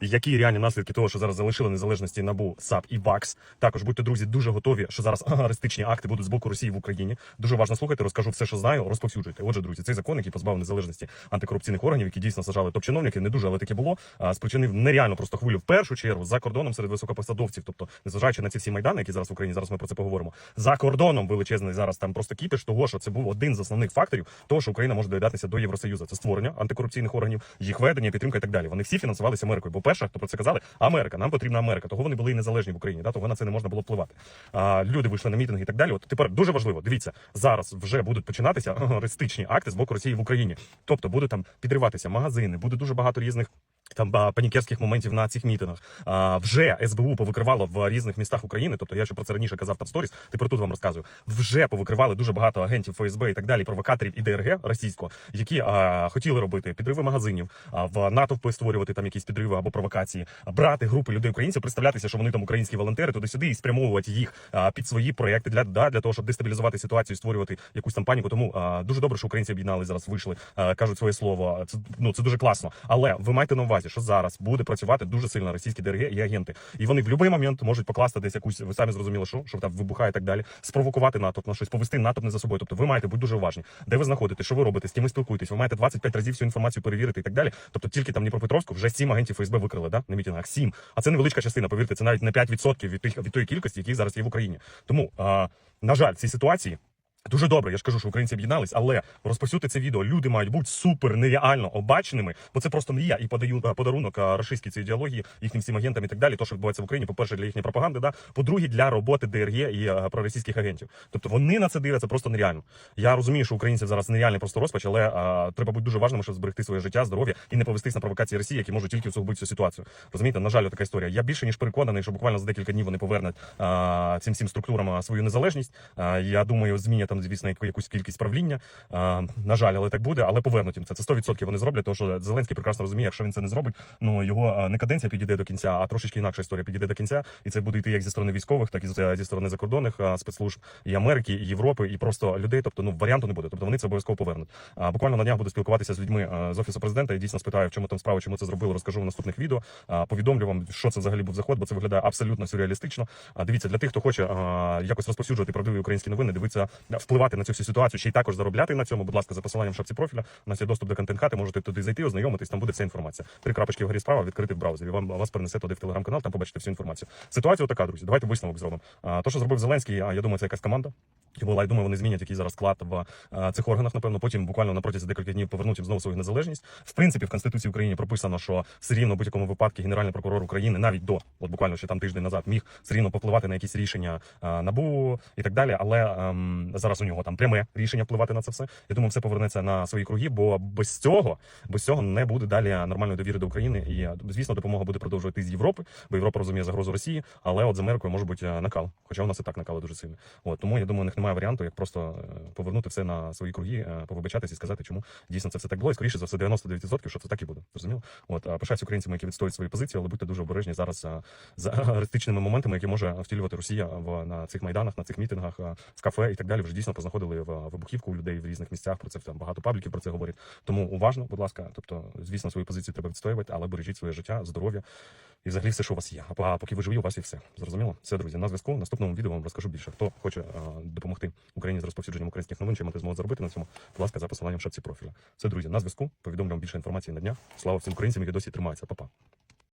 які реальні наслідки того, що зараз залишили незалежності НАБУ, САП і ВАКС. Також будьте друзі дуже готові, що зараз агаристичні акти будуть з боку Росії в Україні. Дуже важно слухати, розкажу все, що знаю, розповсюджуйте. Отже, друзі, цей закон, який позбавив незалежності антикорупційних органів, які дійсно сажали топ-чиновників, не дуже, але таке було. Спричинив нереально просто хвилю в першу чергу за кордоном серед високопосадовців. Тобто, незважаючи на ці всі майдани, які зараз в Україні, зараз ми про це поговоримо. За кордоном величезний зараз там просто кіпіш того, що це був один з основних факторів того, що Україна може доєднатися до Євросоюзу. Це створення антикорупційних органів, їх ведення, підтримка і так далі. Вони всі фінансувалися Америкою. Бо перша, хто про це казали, Америка. Нам потрібна Америка. Того вони були і незалежні в Україні. Да? Того на це не можна було впливати. А, люди вийшли на мітинги і так далі. От тепер дуже важливо. Дивіться, зараз вже будуть починатися терористичні акти з боку Росії в Україні. Тобто будуть там підриватися магазини, буде дуже багато різних. Там панікерських моментів на цих мітингах а, вже СБУ повикривало в різних містах України. Тобто я ще про це раніше казав там сторіс. Тепер тут вам розказую. Вже повикривали дуже багато агентів ФСБ і так далі, провокаторів і ДРГ російського, які а, хотіли робити підриви магазинів, а, в натовпи створювати там якісь підриви або провокації, брати групи людей українців, представлятися, що вони там українські волонтери туди-сюди і спрямовувати їх а, під свої проекти для да, для того, щоб дестабілізувати ситуацію, створювати якусь там паніку. Тому а, дуже добре, що українці об'єднали зараз, вийшли, а, кажуть своє слово. Це ну це дуже класно. Але ви маєте на увазі, що зараз буде працювати дуже сильно російські ДРГ і агенти, і вони в будь-який момент можуть покласти десь якусь, ви самі зрозуміли, що що там вибухає і так далі, спровокувати натовп на щось, повести натовп не за собою. Тобто ви маєте бути дуже уважні, де ви знаходитесь, що ви робите, з ким ви спілкуєтесь. Ви маєте 25 разів всю інформацію перевірити і так далі. Тобто тільки там Дніпропетровську вже 7 агентів ФСБ викрили, да, на мітингах. 7. А це невеличка частина. Повірте, це навіть не 5% від тих від тої кількості, які зараз є в Україні. Тому а, на жаль, в цій ситуації. Дуже добре, я ж кажу, що українці об'єднались, але розпосюти це відео. Люди мають бути супер нереально обаченими, бо це просто не я і подаю е, подарунок е, рашистській цій ідеології, їхнім всім агентам і так далі. То, що відбувається в Україні, по-перше, для їхньої пропаганди, да по-друге, для роботи ДРГ і е, проросійських агентів. Тобто вони на це дивляться просто нереально. Я розумію, що українців зараз нереальний просто розпач, але е, треба бути дуже важним, щоб зберегти своє життя, здоров'я і не повестись на провокації Росії, які можуть тільки усугубити цю ситуацію. Розумієте, на жаль, така історія. Я більше ніж переконаний, що буквально за декілька днів вони повернуть е, цим всім структурам свою незалежність. Е, я думаю, змінять там, звісно, яку- якусь кількість правління. А, на жаль, але так буде, але повернуть їм це. Це 100% вони зроблять, тому що Зеленський прекрасно розуміє, якщо він це не зробить, ну його не каденція підійде до кінця, а трошечки інакша історія підійде до кінця. І це буде йти як зі сторони військових, так і зі сторони закордонних спецслужб і Америки, і Європи, і просто людей. Тобто, ну варіанту не буде. Тобто вони це обов'язково повернуть. А, буквально на днях буду спілкуватися з людьми з офісу президента і дійсно спитаю, в чому там справа, чому це зробили. Розкажу в наступних відео. Повідомлю вам, що це взагалі був заход, бо це виглядає абсолютно сюрреалістично. Дивіться, для тих, хто хоче якось розповсюджувати правдиві українські новини, дивитися, впливати на цю всю ситуацію, ще й також заробляти на цьому. Будь ласка, за посиланням в шапці профіля. У нас є доступ до контент хати. Можете туди зайти, ознайомитись. Там буде вся інформація. Три крапочки вгорі справа відкрити в браузері. Вам вас перенесе туди в телеграм-канал. Там побачите всю інформацію. Ситуація така, друзі. Давайте висновок зробимо. А, то, що зробив Зеленський, а я думаю, це якась команда. І була, я думаю, вони змінять який зараз склад в а, цих органах. Напевно, потім буквально на протязі декілька днів повернуть знову свою незалежність. В принципі, в конституції України прописано, що все рівно в будь-якому випадку генеральний прокурор України навіть до от буквально ще там тиждень назад міг все рівно попливати на якісь рішення а, набу і так далі. Але ем, зараз у нього там пряме рішення впливати на це все. Я думаю, все повернеться на свої круги, бо без цього без цього не буде далі нормальної довіри до України. І е, звісно, допомога буде продовжувати з Європи, бо Європа розуміє загрозу Росії. Але от з Америкою може бути е, накал. Хоча у нас і так накали дуже сильно. От тому я думаю, у них немає варіанту, як просто е, повернути все на свої круги, е, повибачатись і сказати, чому дійсно це все так було. І скоріше за все 99%, що це так і буде. Зрозуміло? От а пишаюсь українцями, які відстоюють свої позиції, але будьте дуже обережні зараз е, з агаристичними моментами, які може втілювати Росія в на цих майданах, на цих мітингах, в кафе і так далі. Вже дійсно познаходили в вибухівку у людей в різних місцях. Про це там багато пабліків про це говорять. Тому уважно, будь ласка. Тобто, звісно, свої позиції треба відстоювати, але бережіть своє життя, здоров'я і взагалі все, що у вас є. А поки ви живі, у вас є все. Зрозуміло? Все, друзі. На зв'язку. Наступному відео вам розкажу більше. Хто хоче допомогти Україні з розповсюдженням українських новин, чи мати змогу заробити на цьому, будь ласка, за посиланням в шапці профіля. Все, друзі, на зв'язку. Повідомлю вам більше інформації на дня. Слава всім українцям, які досі тримаються. Па-па.